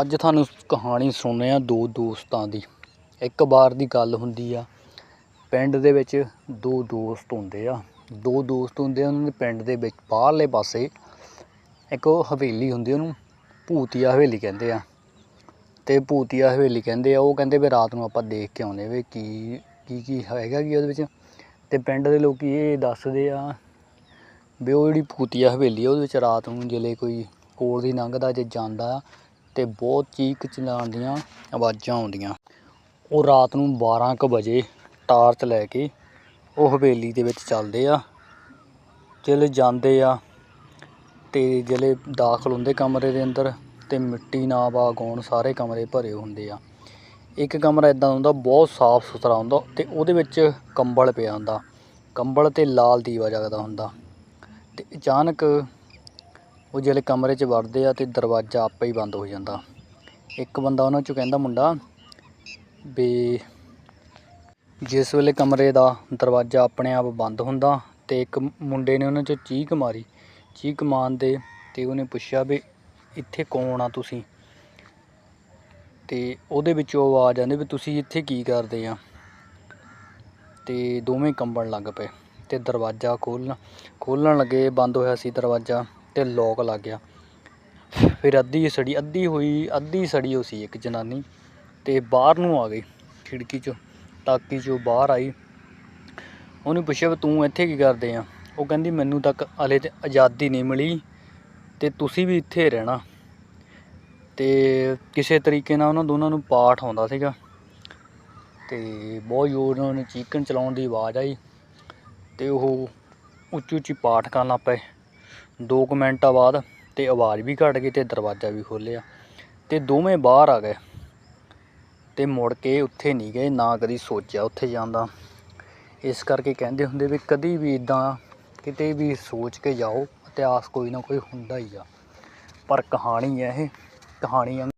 ਅੱਜ ਤੁਹਾਨੂੰ ਕਹਾਣੀ ਸੁਣਦੇ ਆ ਦੋ ਦੋਸਤਾਂ ਦੀ। ਇੱਕ ਵਾਰ ਦੀ ਗੱਲ ਹੁੰਦੀ ਆ, ਪਿੰਡ ਦੇ ਵਿੱਚ ਦੋ ਦੋਸਤ ਹੁੰਦੇ ਆ। ਦੋ ਦੋਸਤ ਹੁੰਦੇ ਆ, ਉਹਨਾਂ ਦੇ ਪਿੰਡ ਦੇ ਵਿੱਚ ਬਾਹਰਲੇ ਪਾਸੇ ਇੱਕ ਉਹ ਹਵੇਲੀ ਹੁੰਦੀ ਉਹਨੂੰ ਭੂਤੀਆ ਹਵੇਲੀ ਕਹਿੰਦੇ ਆ। ਤੇ ਭੂਤੀਆ ਹਵੇਲੀ ਕਹਿੰਦੇ ਆ, ਉਹ ਕਹਿੰਦੇ ਵੀ ਰਾਤ ਨੂੰ ਆਪਾਂ ਦੇਖ ਕੇ ਆਉਂਦੇ ਵੀ ਕੀ ਕੀ ਕੀ ਹੈਗਾ ਕੀ ਉਹਦੇ ਵਿੱਚ। ਤੇ ਪਿੰਡ ਦੇ ਲੋਕੀ ਇਹ ਦੱਸਦੇ ਆ ਵੀ ਉਹ ਜਿਹੜੀ ਭੂਤੀਆ ਹਵੇਲੀ ਆ, ਉਹਦੇ ਵਿੱਚ ਰਾਤ ਨੂੰ ਜਿਹੜੇ ਕੋਈ ਕੋਲ ਦੀ ਲੰਘਦਾ, ਜੇ ਜਾਂਦਾ ਅਤੇ ਬਹੁਤ ਚੀਕ ਚਿਲਾਉਣ ਦੀਆਂ ਆਵਾਜ਼ਾਂ ਆਉਂਦੀਆਂ। ਉਹ ਰਾਤ ਨੂੰ 12 ਕੁ ਵਜੇ ਟਾਰਚ ਲੈ ਕੇ ਉਹ ਹਵੇਲੀ ਦੇ ਵਿੱਚ ਚੱਲਦੇ ਆ। ਜਿਹੜੇ ਜਾਂਦੇ ਆ ਤੇ ਜਿਹੜੇ ਦਾਖਲ ਹੁੰਦੇ ਕਮਰੇ ਦੇ ਅੰਦਰ ਤੇ ਮਿੱਟੀ ਨਾਲ ਬਾਗਾਉਣ ਸਾਰੇ ਕਮਰੇ ਭਰੇ ਹੁੰਦੇ ਆ। ਇੱਕ ਕਮਰਾ ਇਦਾਂ ਹੁੰਦਾ, ਬਹੁਤ ਸਾਫ਼ ਸੁਥਰਾ ਹੁੰਦਾ ਤੇ ਉਹਦੇ ਵਿੱਚ ਕੰਬਲ ਪਿਆ ਹੁੰਦਾ। ਕੰਬਲ ਤੇ ਲਾਲ ਦੀਵਾ ਜਗਦਾ ਹੁੰਦਾ ਤੇ ਅਚਾਨਕ ਉਹ ਜਿਹੜੇ ਕਮਰੇ 'ਚ ਵੜਦੇ ਆ ਤੇ ਦਰਵਾਜ਼ਾ ਆਪੇ ਹੀ ਬੰਦ ਹੋ ਜਾਂਦਾ। ਇੱਕ ਬੰਦਾ ਉਹਨਾਂ 'ਚੋਂ ਕਹਿੰਦਾ, ਮੁੰਡਾ, ਵੀ ਜਿਸ ਵੇਲੇ ਕਮਰੇ ਦਾ ਦਰਵਾਜ਼ਾ ਆਪਣੇ ਆਪ ਬੰਦ ਹੁੰਦਾ ਤੇ ਇੱਕ ਮੁੰਡੇ ਨੇ ਉਹਨਾਂ 'ਚੋਂ ਚੀਕ ਮਾਰੀ, ਚੀਕ ਮਾਰਨ ਦੇ ਤੇ ਉਹਨੇ ਪੁੱਛਿਆ ਵੀ ਇੱਥੇ ਕੌਣ ਆ ਤੁਸੀਂ? ਤੇ ਉਹਦੇ ਵਿੱਚੋਂ ਆਵਾਜ਼ ਆਉਂਦੀ ਵੀ ਤੁਸੀਂ ਇੱਥੇ ਕੀ ਕਰਦੇ ਆ? ਤੇ ਦੋਵੇਂ ਕੰਬਣ ਲੱਗ ਪਏ ਤੇ ਦਰਵਾਜ਼ਾ ਖੋਲ੍ਹਣ ਖੋਲ੍ਹਣ ਲੱਗੇ, ਬੰਦ ਹੋਇਆ ਸੀ ਦਰਵਾਜ਼ਾ। ਤੇ ਲੋਕ ਲੱਗ ਗਿਆ। ਫਿਰ ਅੱਧੀ ਸੜੀ, ਅੱਧੀ ਹੋਈ, ਅੱਧੀ ਸੜੀ ਹੋ ਸੀ ਇੱਕ ਜਨਾਨੀ ਤੇ ਬਾਹਰ ਨੂੰ ਆ ਗਈ ਖਿੜਕੀ 'ਚੋਂ, ਤਾਕੀ 'ਚੋਂ ਬਾਹਰ ਆਈ। ਉਹਨੂੰ ਪੁੱਛਿਆ ਵੀ ਤੂੰ ਇੱਥੇ ਕੀ ਕਰਦੇ ਆ? ਉਹ ਕਹਿੰਦੀ ਮੈਨੂੰ ਤੱਕ ਹਲੇ ਤੇ ਆਜ਼ਾਦੀ ਨਹੀਂ ਮਿਲੀ ਤੇ ਤੁਸੀਂ ਵੀ ਇੱਥੇ ਰਹਿਣਾ। ਤੇ ਕਿਸੇ ਤਰੀਕੇ ਨਾਲ ਉਹਨਾਂ ਦੋਨਾਂ ਨੂੰ ਪਾਠ ਆਉਂਦਾ ਸੀਗਾ। ਤੇ ਬਹੁਤ ਜ਼ੋਰ ਨਾਲ ਉਹਨੇ ਚੀਕਣ ਚਲਾਉਣ ਦੀ ਆਵਾਜ਼ ਆਈ ਤੇ ਉਹ ਉੱਚੀ ਉੱਚੀ ਪਾਠ ਕਰਨ ਲੱਗ ਪਏ। ਦੋ ਕੁ ਮਿੰਟਾਂ ਬਾਅਦ ਤੇ ਆਵਾਜ਼ ਵੀ ਘਟ ਗਈ ਤੇ ਦਰਵਾਜ਼ਾ ਵੀ ਖੋਲ੍ਹਿਆ ਤੇ ਦੋਵੇਂ ਬਾਹਰ ਆ ਗਏ ਤੇ ਮੁੜ ਕੇ ਉੱਥੇ ਨਹੀਂ ਗਏ, ਨਾ ਕਦੀ ਸੋਚਿਆ ਉੱਥੇ ਜਾਣ ਦਾ। ਇਸ ਕਰਕੇ ਕਹਿੰਦੇ ਹੁੰਦੇ ਵੀ ਕਦੀ ਵੀ ਇਦਾਂ ਕਿਤੇ ਵੀ ਸੋਚ ਕੇ ਜਾਓ, ਇਤਿਹਾਸ ਕੋਈ ਨਾ ਕੋਈ ਹੁੰਦਾ ਹੀ ਆ। ਪਰ ਕਹਾਣੀ ਹੈ ਇਹ, ਕਹਾਣੀ